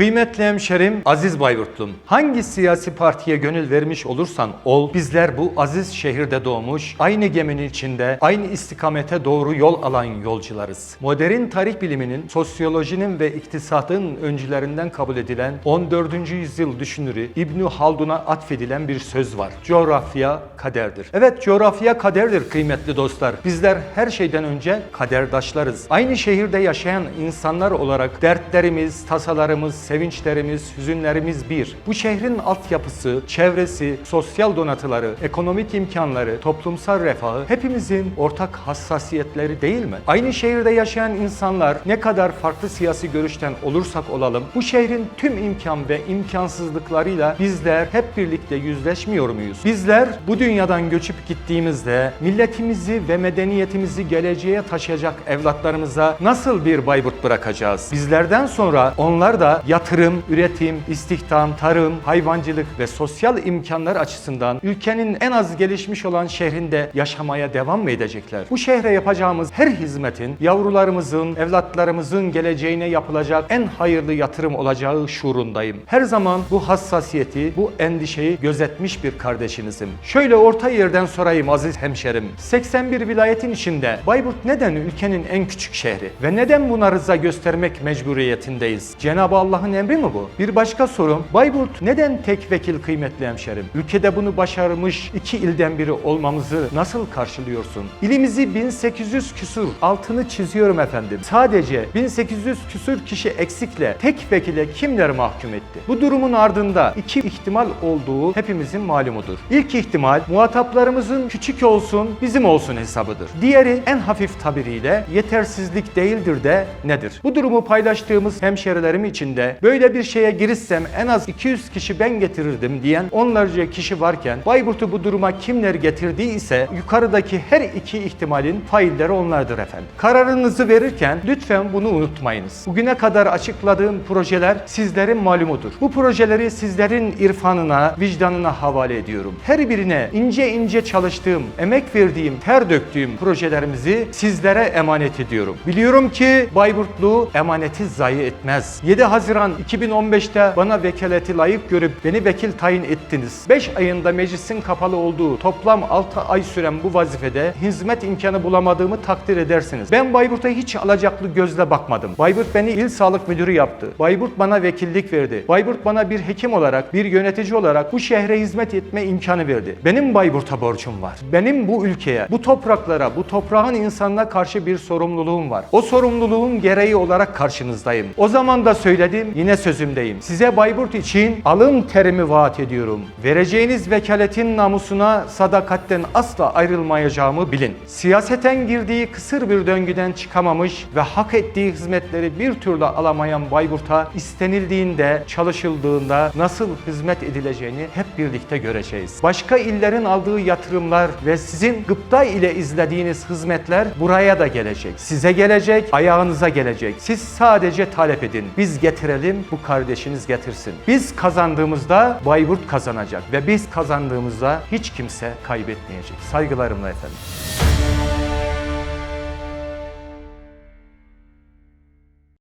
Kıymetli hemşerim Aziz Bayburtlum, hangi siyasi partiye gönül vermiş olursan ol, bizler bu aziz şehirde doğmuş, aynı geminin içinde, aynı istikamete doğru yol alan yolcularız. Modern tarih biliminin, sosyolojinin ve iktisadın öncülerinden kabul edilen 14. yüzyıl düşünürü İbni Haldun'a atfedilen bir söz var. Coğrafya kaderdir. Evet coğrafya kaderdir kıymetli dostlar. Bizler her şeyden önce kaderdaşlarız. Aynı şehirde yaşayan insanlar olarak dertlerimiz, tasalarımız, sevinçlerimiz, hüzünlerimiz bir. Bu şehrin altyapısı, çevresi, sosyal donatıları, ekonomik imkanları, toplumsal refahı hepimizin ortak hassasiyetleri değil mi? Aynı şehirde yaşayan insanlar ne kadar farklı siyasi görüşten olursak olalım bu şehrin tüm imkan ve imkansızlıklarıyla bizler hep birlikte yüzleşmiyor muyuz? Bizler bu dünyadan göçüp gittiğimizde milletimizi ve medeniyetimizi geleceğe taşıyacak evlatlarımıza nasıl bir Bayburt bırakacağız? Bizlerden sonra onlar da yatırım, üretim, istihdam, tarım, hayvancılık ve sosyal imkanlar açısından ülkenin en az gelişmiş olan şehrinde yaşamaya devam mı edecekler? Bu şehre yapacağımız her hizmetin yavrularımızın, evlatlarımızın geleceğine yapılacak en hayırlı yatırım olacağı şuurundayım. Her zaman bu hassasiyeti, bu endişeyi gözetmiş bir kardeşinizim. Şöyle orta yerden sorayım aziz hemşerim. 81 vilayetin içinde Bayburt neden ülkenin en küçük şehri? Ve neden buna rıza göstermek mecburiyetindeyiz? Cenab-ı Allah'ın emri mi bu? Bir başka sorum, Bayburt neden tek vekil kıymetli hemşerim? Ülkede bunu başarmış iki ilden biri olmamızı nasıl karşılıyorsun? İlimizi 1800 küsur, altını çiziyorum efendim. Sadece 1800 küsur kişi eksikle tek vekile kimler mahkum etti? Bu durumun ardında iki ihtimal olduğu hepimizin malumudur. İlk ihtimal muhataplarımızın küçük olsun, bizim olsun hesabıdır. Diğeri en hafif tabiriyle yetersizlik değildir de nedir? Bu durumu paylaştığımız hemşerilerim böyle bir şeye girişsem en az 200 kişi ben getirirdim diyen onlarca kişi varken Bayburt'u bu duruma kimler getirdiyse yukarıdaki her iki ihtimalin failleri onlardır efendim. Kararınızı verirken lütfen bunu unutmayınız. Bugüne kadar açıkladığım projeler sizlerin malumudur. Bu projeleri sizlerin irfanına, vicdanına havale ediyorum. Her birine ince ince çalıştığım, emek verdiğim, ter döktüğüm projelerimizi sizlere emanet ediyorum. Biliyorum ki Bayburtlu emaneti zayi etmez. 7 Haziran 2015'te bana vekaleti layık görüp beni vekil tayin ettiniz. 5 ayında meclisin kapalı olduğu toplam 6 ay süren bu vazifede hizmet imkanı bulamadığımı takdir edersiniz. Ben Bayburt'a hiç alacaklı gözle bakmadım. Bayburt beni il sağlık müdürü yaptı. Bayburt bana vekillik verdi. Bayburt bana bir hekim olarak, bir yönetici olarak bu şehre hizmet etme imkanı verdi. Benim Bayburt'a borcum var. Benim bu ülkeye, bu topraklara, bu toprağın insanına karşı bir sorumluluğum var. O sorumluluğun gereği olarak karşınızdayım. O zaman da söyledim, yine sözümdeyim. Size Bayburt için alın terimi vaat ediyorum. Vereceğiniz vekaletin namusuna sadakatten asla ayrılmayacağımı bilin. Siyaseten girdiği kısır bir döngüden çıkamamış ve hak ettiği hizmetleri bir türlü alamayan Bayburt'a istenildiğinde, çalışıldığında nasıl hizmet edileceğini hep birlikte göreceğiz. Başka illerin aldığı yatırımlar ve sizin gıpta ile izlediğiniz hizmetler buraya da gelecek. Size gelecek, ayağınıza gelecek. Siz sadece talep edin. Biz getirelim, bu kardeşiniz getirsin. Biz kazandığımızda Bayburt kazanacak ve biz kazandığımızda hiç kimse kaybetmeyecek. Saygılarımla efendim.